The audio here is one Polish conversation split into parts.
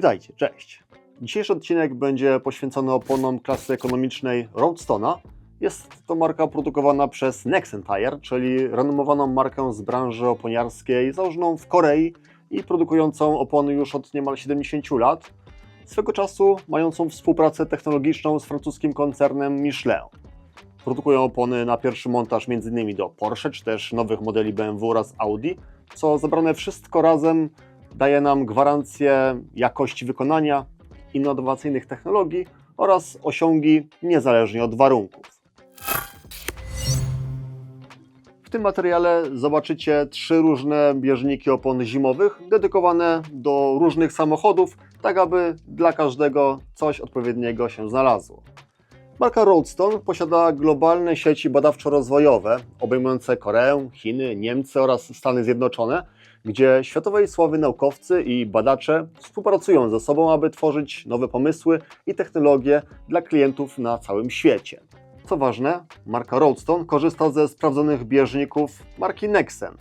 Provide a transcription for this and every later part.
Witajcie, cześć. Dzisiejszy odcinek będzie poświęcony oponom klasy ekonomicznej Roadstona. Jest to marka produkowana przez Nexen Tire, czyli renomowaną markę z branży oponiarskiej, założoną w Korei i produkującą opony już od niemal 70 lat. Swego czasu mającą współpracę technologiczną z francuskim koncernem Michelin. Produkują opony na pierwszy montaż m.in. do Porsche, czy też nowych modeli BMW oraz Audi, co zebrane wszystko razem daje nam gwarancję jakości wykonania, innowacyjnych technologii oraz osiągi niezależnie od warunków. W tym materiale zobaczycie trzy różne bieżniki opon zimowych dedykowane do różnych samochodów, tak aby dla każdego coś odpowiedniego się znalazło. Marka Roadstone posiada globalne sieci badawczo-rozwojowe obejmujące Koreę, Chiny, Niemcy oraz Stany Zjednoczone, gdzie światowej sławy naukowcy i badacze współpracują ze sobą, aby tworzyć nowe pomysły i technologie dla klientów na całym świecie. Co ważne, marka Roadstone korzysta ze sprawdzonych bieżników marki Nexen,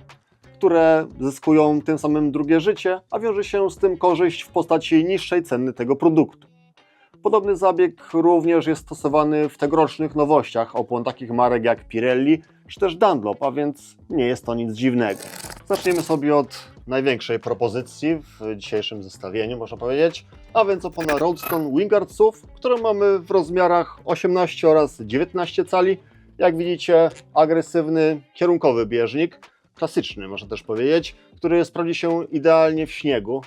które zyskują tym samym drugie życie, a wiąże się z tym korzyść w postaci niższej ceny tego produktu. Podobny zabieg również jest stosowany w tegorocznych nowościach opon takich marek jak Pirelli czy też Dunlop, a więc nie jest to nic dziwnego. Zaczniemy sobie od największej propozycji w dzisiejszym zestawieniu, można powiedzieć, a więc opona Roadstone Wingard SUV, którą mamy w rozmiarach 18 oraz 19 cali. Jak widzicie, agresywny, kierunkowy bieżnik, klasyczny można też powiedzieć, który sprawdzi się idealnie w śniegu.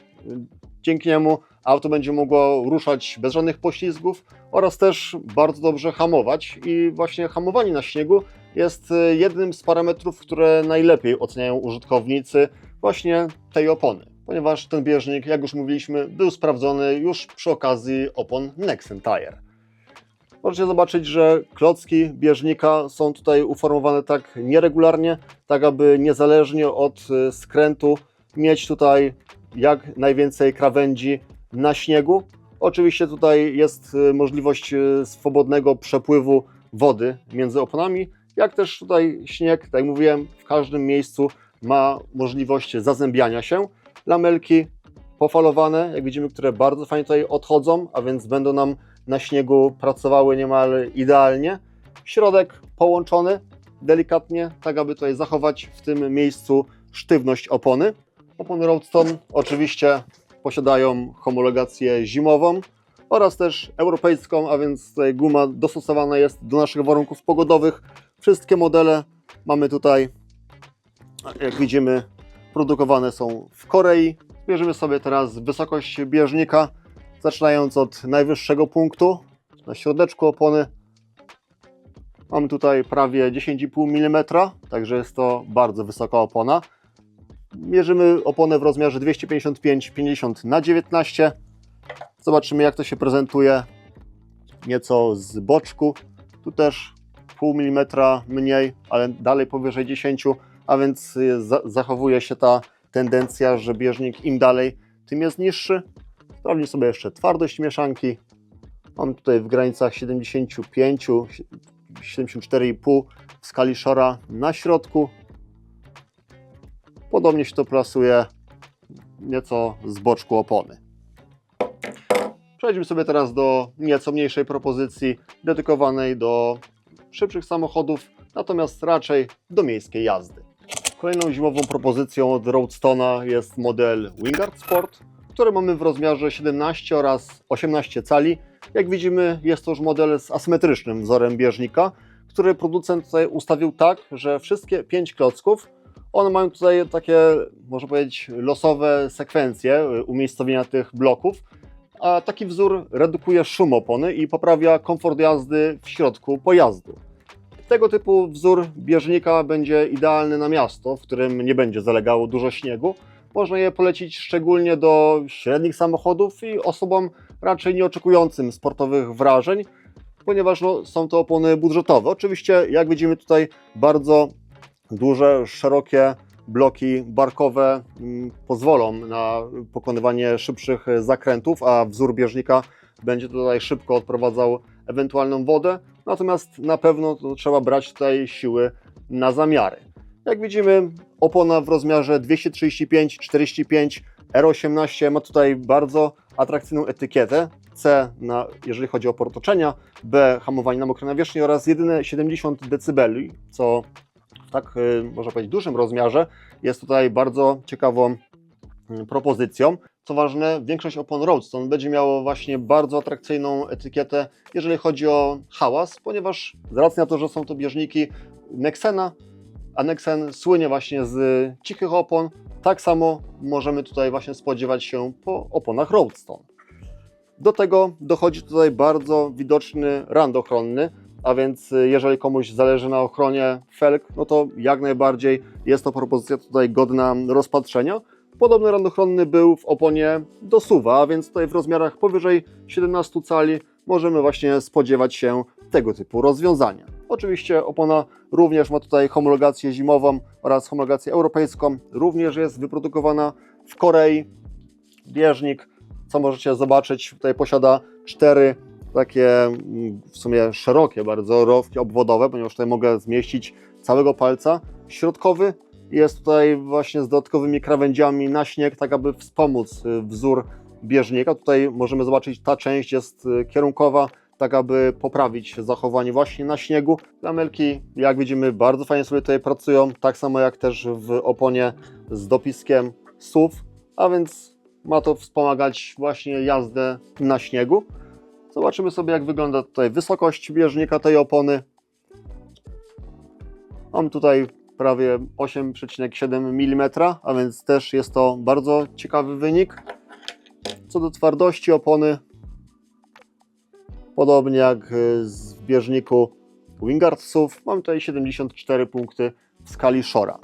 Dzięki niemu auto będzie mogło ruszać bez żadnych poślizgów oraz też bardzo dobrze hamować i właśnie hamowanie na śniegu jest y, jednym z parametrów, które najlepiej oceniają użytkownicy właśnie tej opony, ponieważ ten bieżnik, jak już mówiliśmy, był sprawdzony już przy okazji opon Nexen Tire. Możecie zobaczyć, że klocki bieżnika są tutaj uformowane tak nieregularnie, tak aby niezależnie od y, skrętu mieć tutaj jak najwięcej krawędzi na śniegu. Oczywiście tutaj jest y, możliwość swobodnego przepływu wody między oponami, jak też tutaj śnieg, tak jak mówiłem, w każdym miejscu ma możliwość zazębiania się. Lamelki pofalowane, jak widzimy, które bardzo fajnie tutaj odchodzą, a więc będą nam na śniegu pracowały niemal idealnie. Środek połączony delikatnie, tak aby tutaj zachować w tym miejscu sztywność opony. Opony Roadstone oczywiście posiadają homologację zimową oraz też europejską, a więc guma dostosowana jest do naszych warunków pogodowych. Wszystkie modele mamy tutaj, jak widzimy, produkowane są w Korei. Mierzymy sobie teraz wysokość bieżnika, zaczynając od najwyższego punktu na środeczku opony. Mamy tutaj prawie 10,5 mm, także jest to bardzo wysoka opona. Mierzymy oponę w rozmiarze 255-50 na 19 Zobaczymy, jak to się prezentuje nieco z boczku. Tu też pół milimetra mniej, ale dalej powyżej 10, a więc za zachowuje się ta tendencja, że bieżnik im dalej, tym jest niższy. Sprawdźmy sobie jeszcze twardość mieszanki. Mam tutaj w granicach 75, 74,5 w skali Shora na środku. Podobnie się to plasuje nieco z boczku opony. Przejdźmy sobie teraz do nieco mniejszej propozycji dedykowanej do szybszych samochodów, natomiast raczej do miejskiej jazdy. Kolejną zimową propozycją od Roadstona jest model Wingard Sport, który mamy w rozmiarze 17 oraz 18 cali. Jak widzimy, jest to już model z asymetrycznym wzorem bieżnika, który producent tutaj ustawił tak, że wszystkie 5 klocków one mają tutaj takie, można powiedzieć, losowe sekwencje umiejscowienia tych bloków, a taki wzór redukuje szum opony i poprawia komfort jazdy w środku pojazdu. Tego typu wzór bieżnika będzie idealny na miasto, w którym nie będzie zalegało dużo śniegu. Można je polecić szczególnie do średnich samochodów i osobom raczej nie oczekującym sportowych wrażeń, ponieważ no, są to opony budżetowe. Oczywiście, jak widzimy tutaj, bardzo duże, szerokie bloki barkowe mm, pozwolą na pokonywanie szybszych zakrętów, a wzór bieżnika będzie tutaj szybko odprowadzał ewentualną wodę, natomiast na pewno trzeba brać tutaj siły na zamiary. Jak widzimy, opona w rozmiarze 235-45 R18 ma tutaj bardzo atrakcyjną etykietę. C, na, jeżeli chodzi o port otoczenia, B, hamowanie na mokrej nawierzchni oraz jedyne 70 dB, co tak, y, można powiedzieć, dużym rozmiarze jest tutaj bardzo ciekawą y, propozycją. Co ważne, większość opon Roadstone będzie miało właśnie bardzo atrakcyjną etykietę, jeżeli chodzi o hałas, ponieważ z racji na to, że są to bieżniki Nexena, a Nexen słynie właśnie z cichych opon, tak samo możemy tutaj właśnie spodziewać się po oponach Roadstone. Do tego dochodzi tutaj bardzo widoczny rand ochronny, a więc y, jeżeli komuś zależy na ochronie felg, no to jak najbardziej jest to propozycja tutaj godna rozpatrzenia. Podobny rand ochronny był w oponie do suwa, a więc tutaj w rozmiarach powyżej 17 cali możemy właśnie spodziewać się tego typu rozwiązania. Oczywiście opona również ma tutaj homologację zimową oraz homologację europejską, również jest wyprodukowana w Korei. Bieżnik, co możecie zobaczyć, tutaj posiada cztery takie mm, w sumie szerokie bardzo rowki obwodowe, ponieważ tutaj mogę zmieścić całego palca. Środkowy jest tutaj właśnie z dodatkowymi krawędziami na śnieg, tak aby wspomóc y, wzór bieżnika. Tutaj możemy zobaczyć, ta część jest y, kierunkowa, tak aby poprawić zachowanie właśnie na śniegu. Lamelki, jak widzimy, bardzo fajnie sobie tutaj pracują, tak samo jak też w oponie z dopiskiem SUV, a więc ma to wspomagać właśnie jazdę na śniegu. Zobaczymy sobie, jak wygląda tutaj wysokość bieżnika tej opony. Mam tutaj prawie 8,7 mm, a więc też jest to bardzo ciekawy wynik. Co do twardości opony, podobnie jak w bieżniku Wingard SUV, mam tutaj 74 punkty w skali Shora.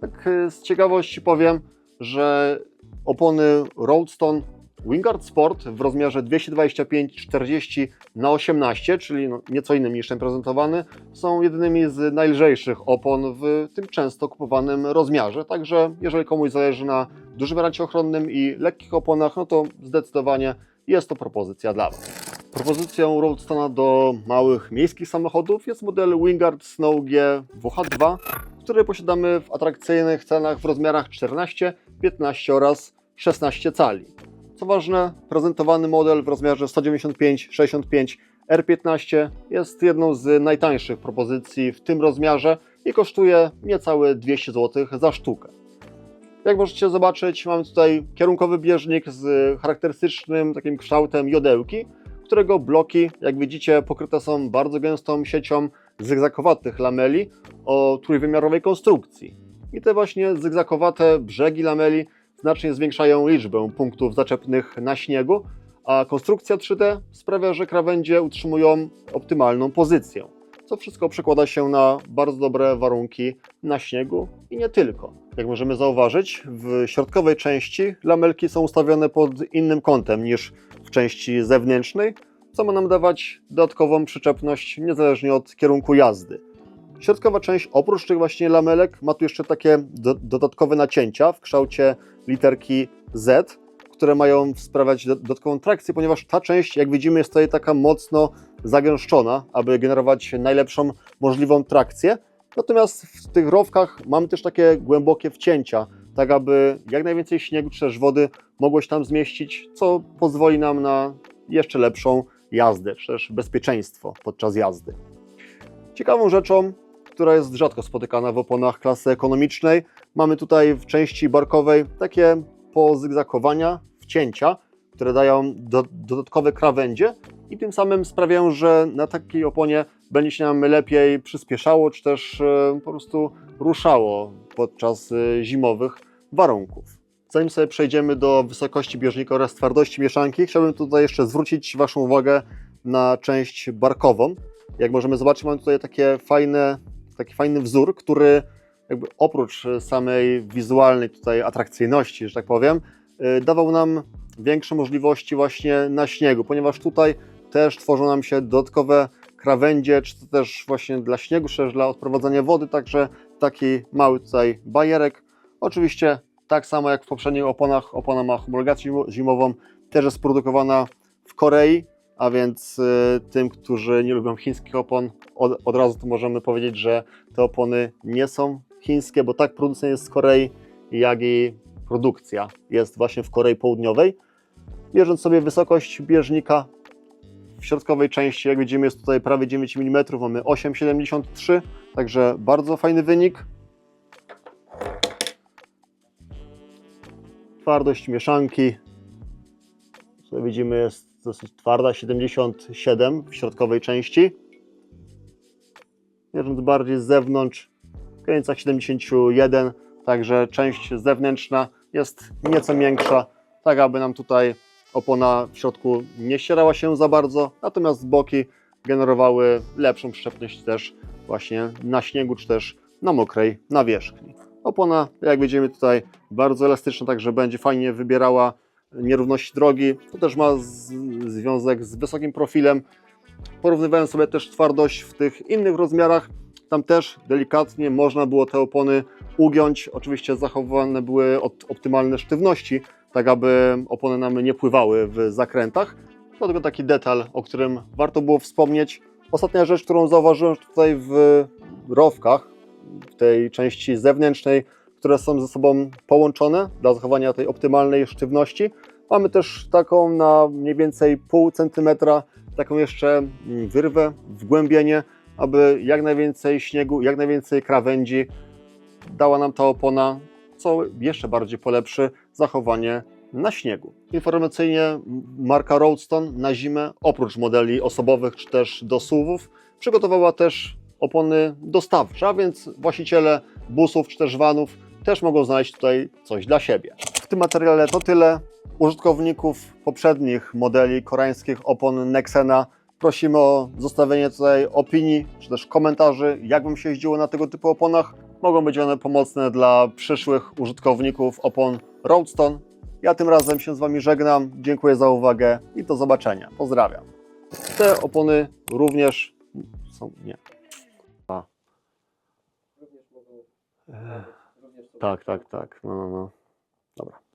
Tak y, z ciekawości powiem, że opony Roadstone Wingard Sport w rozmiarze 225-40 na 18, czyli no nieco innym niż ten prezentowany, są jedynymi z najlżejszych opon w tym często kupowanym rozmiarze. Także jeżeli komuś zależy na dużym rancie ochronnym i lekkich oponach, no to zdecydowanie jest to propozycja dla Was. Propozycją Roadstona do małych miejskich samochodów jest model Wingard Snow G WH2, który posiadamy w atrakcyjnych cenach w rozmiarach 14, 15 oraz 16 cali. Co ważne, prezentowany model w rozmiarze 195-65 R15 jest jedną z najtańszych propozycji w tym rozmiarze i kosztuje niecałe 200 zł za sztukę. Jak możecie zobaczyć, mamy tutaj kierunkowy bieżnik z charakterystycznym takim kształtem jodełki, którego bloki, jak widzicie, pokryte są bardzo gęstą siecią zygzakowatych lameli o trójwymiarowej konstrukcji. I te właśnie zygzakowate brzegi lameli znacznie zwiększają liczbę punktów zaczepnych na śniegu, a konstrukcja 3D sprawia, że krawędzie utrzymują optymalną pozycję, co wszystko przekłada się na bardzo dobre warunki na śniegu i nie tylko. Jak możemy zauważyć, w środkowej części lamelki są ustawione pod innym kątem niż w części zewnętrznej, co ma nam dawać dodatkową przyczepność niezależnie od kierunku jazdy. Środkowa część oprócz tych właśnie lamelek ma tu jeszcze takie do, dodatkowe nacięcia w kształcie literki Z, które mają sprawiać do, dodatkową trakcję, ponieważ ta część, jak widzimy, jest tutaj taka mocno zagęszczona, aby generować najlepszą możliwą trakcję. Natomiast w tych rowkach mamy też takie głębokie wcięcia, tak aby jak najwięcej śniegu czy też wody mogło się tam zmieścić, co pozwoli nam na jeszcze lepszą jazdę, czy też bezpieczeństwo podczas jazdy. Ciekawą rzeczą, która jest rzadko spotykana w oponach klasy ekonomicznej, mamy tutaj w części barkowej takie pozygzakowania, wcięcia, które dają do, dodatkowe krawędzie i tym samym sprawiają, że na takiej oponie będzie się nam lepiej przyspieszało, czy też e, po prostu ruszało podczas e, zimowych warunków. Zanim sobie przejdziemy do wysokości bieżnika oraz twardości mieszanki, chciałbym tutaj jeszcze zwrócić Waszą uwagę na część barkową. Jak możemy zobaczyć, mamy tutaj takie fajne, taki fajny wzór, który jakby oprócz samej wizualnej tutaj atrakcyjności, że tak powiem, y, dawał nam większe możliwości właśnie na śniegu, ponieważ tutaj też tworzą nam się dodatkowe krawędzie, czy to też właśnie dla śniegu, czy też dla odprowadzania wody, także taki mały tutaj bajerek. Oczywiście tak samo jak w poprzednich oponach, opona ma homologację zimową, też jest produkowana w Korei, a więc y, tym, którzy nie lubią chińskich opon, od, od razu możemy powiedzieć, że te opony nie są chińskie, bo tak producent jest z Korei, jak i produkcja jest właśnie w Korei Południowej. Mierząc sobie wysokość bieżnika w środkowej części, jak widzimy, jest tutaj prawie 9 mm, mamy 8,73, także bardzo fajny wynik. Twardość mieszanki, tutaj widzimy, jest dosyć twarda, 77 w środkowej części. Mierząc bardziej z zewnątrz, w granicach 71, także część zewnętrzna jest nieco miększa, tak aby nam tutaj opona w środku nie ścierała się za bardzo, natomiast boki generowały lepszą przyczepność też właśnie na śniegu, czy też na mokrej nawierzchni. Opona, jak widzimy tutaj, bardzo elastyczna, także będzie fajnie wybierała nierówności drogi. To też ma z, związek z wysokim profilem. Porównywałem sobie też twardość w tych innych rozmiarach. Tam też delikatnie można było te opony ugiąć. Oczywiście zachowane były op- optymalne sztywności, tak aby opony nam nie pływały w zakrętach. To tylko taki detal, o którym warto było wspomnieć. Ostatnia rzecz, którą zauważyłem tutaj w rowkach, w tej części zewnętrznej, które są ze sobą połączone dla zachowania tej optymalnej sztywności. Mamy też taką na mniej więcej pół centymetra, taką jeszcze mm, wyrwę, wgłębienie, aby jak najwięcej śniegu, jak najwięcej krawędzi dała nam ta opona, co jeszcze bardziej polepszy zachowanie na śniegu. Informacyjnie marka Roadstone na zimę, oprócz modeli osobowych czy też do SUV-ów, przygotowała też opony dostawcze, a więc właściciele busów czy też vanów też mogą znaleźć tutaj coś dla siebie. W tym materiale to tyle. Użytkowników poprzednich modeli koreańskich opon Nexena prosimy o zostawienie tutaj opinii czy też komentarzy, jak Wam się jeździło na tego typu oponach. Mogą być one pomocne dla przyszłych użytkowników opon Roadstone. Ja tym razem się z Wami żegnam. Dziękuję za uwagę i do zobaczenia. Pozdrawiam. Te opony również są. Nie. A. Również mogą. Tak, tak, tak. No, no, no. Dobra.